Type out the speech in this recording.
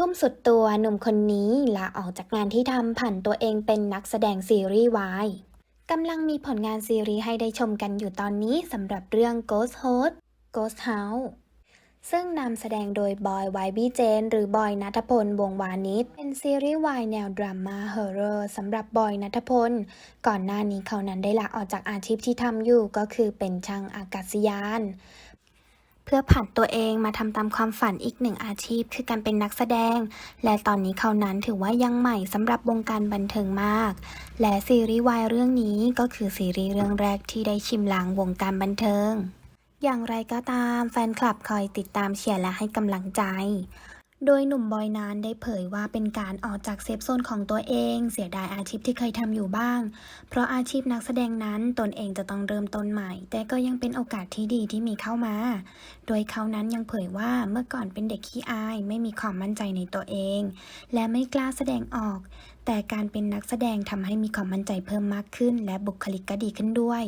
ทุ่มสุดตัวหนุ่มคนนี้ลาออกจากงานที่ทำผันตัวเองเป็นนักแสดงซีรีส์วายกำลังมีผลงานซีรีส์ให้ได้ชมกันอยู่ตอนนี้สำหรับเรื่อง Ghost Host Ghost House ซึ่งนำแสดงโดยบอยไวบี้เจน หรือบอยนัทพลวงวานิชเป็นซีรีส์วายแนวดราม่าเฮอร์เรอร์สำหรับบอยนัทพล ก่อนหน้านี้เขานั้นได้ลาออกจากอาชีพที่ทำอยู่ก็คือเป็นช่างอากาศยาน เพื่อผันตัวเองมาทำตามความฝันอีกหนึ่งอาชีพ คือการเป็นนักแสดง และตอนนี้เขานั้นถือว่ายังใหม่สำหรับวงการบันเทิงมาก และซีรีส์วายเรื่องนี้ก็คือซีรีส์เรื่องแรกที่ได้ชิมลางวงการบันเทิง อย่างไรก็ตามแฟนคลับคอยติดตามเชียร์และให้กำลังใจ โดยหนุ่มบอยนานได้เผยว่าเป็นการออกจากเซฟโซนของตัวเอง เสียดายอาชีพที่เคยทำอยู่บ้าง เพราะอาชีพนักแสดงนั้นตนเองจะต้องเริ่มต้นใหม่ แต่ก็ยังเป็นโอกาสที่ดีที่มีเข้ามา โดยเขานั้นยังเผยว่าเมื่อก่อนเป็นเด็กขี้อาย ไม่มีความมั่นใจในตัวเอง และไม่กล้าแสดงออก แต่การเป็นนักแสดงทำให้มีความมั่นใจเพิ่มมากขึ้น และบุคลิกก็ดีขึ้นด้วย